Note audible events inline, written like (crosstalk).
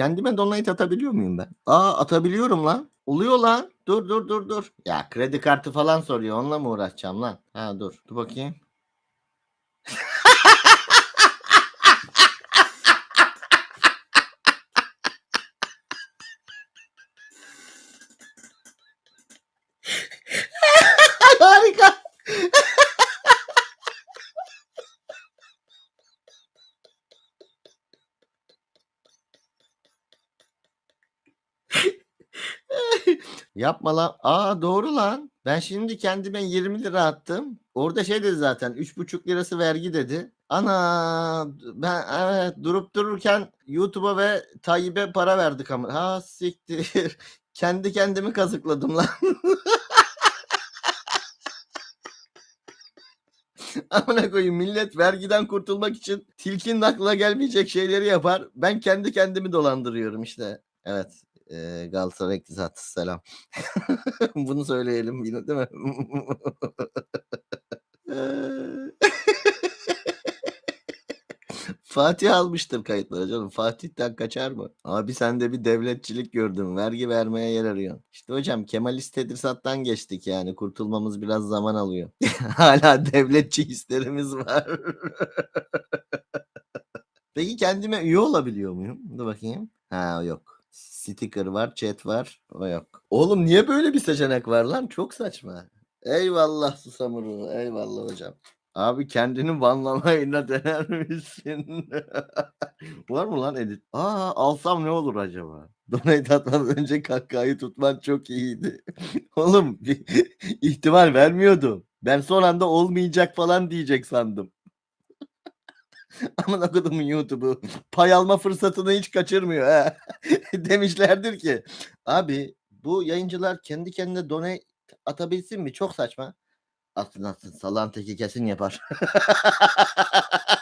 Kendime donate atabiliyor muyum ben? Aa atabiliyorum lan. Oluyor lan. Dur dur dur dur. Ya kredi kartı falan soruyor. Onunla mı uğraşacağım lan? Ha dur. Dur bakayım. Yapma lan. Aa doğru lan. Ben şimdi kendime 20 lira attım. Orada şey dedi zaten 3,5 lirası vergi dedi. Ana ben evet durup dururken YouTube'a ve Tayyip'e para verdik ama. Ha siktir. (laughs) Kendi kendimi kazıkladım lan. (laughs) Amına koyayım millet vergiden kurtulmak için tilkinin aklına gelmeyecek şeyleri yapar. Ben kendi kendimi dolandırıyorum işte. Evet. E, Galatasaray iktisatı selam. (laughs) Bunu söyleyelim yine değil mi? (laughs) Fatih almıştır kayıtlara canım. Fatih'ten kaçar mı? Abi sen de bir devletçilik gördün. Vergi vermeye yer arıyorsun. İşte hocam Kemalist tedrisattan geçtik yani. Kurtulmamız biraz zaman alıyor. (laughs) Hala devletçi hislerimiz var. Peki kendime üye olabiliyor muyum? Dur bakayım. Ha yok. Sticker var, chat var. O yok. Oğlum niye böyle bir seçenek var lan? Çok saçma. Eyvallah Susamuru. Eyvallah hocam. Abi kendini banlamayla (laughs) dener misin? (laughs) var mı lan edit? Aa alsam ne olur acaba? Donate atmadan önce kahkahayı tutman çok iyiydi. (laughs) Oğlum ihtimal vermiyordum. Ben son anda olmayacak falan diyecek sandım. Aman okudum YouTube'u. Pay alma fırsatını hiç kaçırmıyor ha. (laughs) Demişlerdir ki abi bu yayıncılar kendi kendine donate atabilsin mi? Çok saçma. Atsın. Salan teki kesin yapar. (laughs)